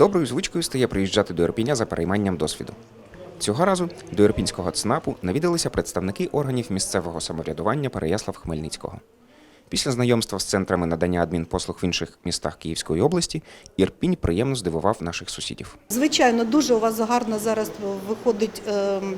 Доброю звичкою стає приїжджати до Ірпіня за перейманням досвіду. Цього разу до Ірпінського ЦНАПу навідалися представники органів місцевого самоврядування Переяслав Хмельницького. Після знайомства з центрами надання адмінпослуг в інших містах Київської області Ірпінь приємно здивував наших сусідів. Звичайно, дуже у вас гарно зараз виходить ем,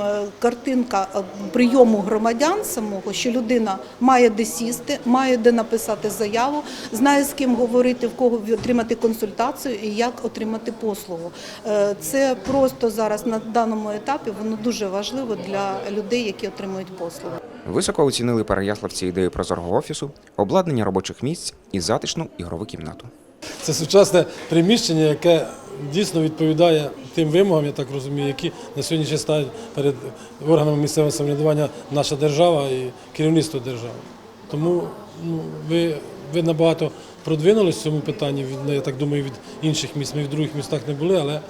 е, картинка е, прийому громадян самого, що людина має де сісти, має де написати заяву, знає з ким говорити, в кого отримати консультацію і як отримати послугу. Е, Це просто зараз на даному етапі воно дуже важливо для людей, які отримують послуги. Високо оцінили переяславці ідею прозорого офісу, обладнання робочих місць і затишну ігрову кімнату. Це сучасне приміщення, яке дійсно відповідає тим вимогам, я так розумію, які на сьогодні ставить перед органами місцевого самоврядування наша держава і керівництво держави. Тому ну, ви, ви набагато продвинулись в цьому питанні, я так думаю, від інших міст. Ми в других містах не були, але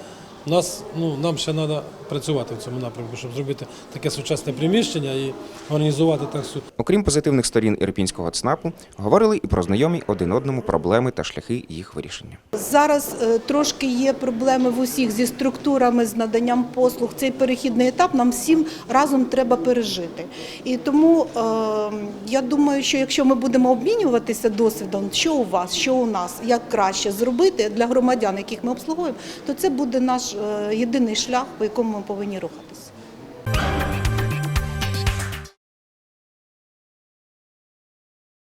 нас, ну, нам ще треба працювати в цьому напрямку, щоб зробити таке сучасне приміщення і організувати так су- Окрім позитивних сторін Ірпінського ЦНАПу, говорили і про знайомі один одному проблеми та шляхи їх вирішення. Зараз е, трошки є проблеми в усіх зі структурами, з наданням послуг. Цей перехідний етап нам всім разом треба пережити. І тому е, я думаю, що якщо ми будемо обмінюватися досвідом, що у вас, що у нас, як краще зробити для громадян, яких ми обслуговуємо, то це буде наш наш е, єдиний шлях, по якому ми повинні рухатися.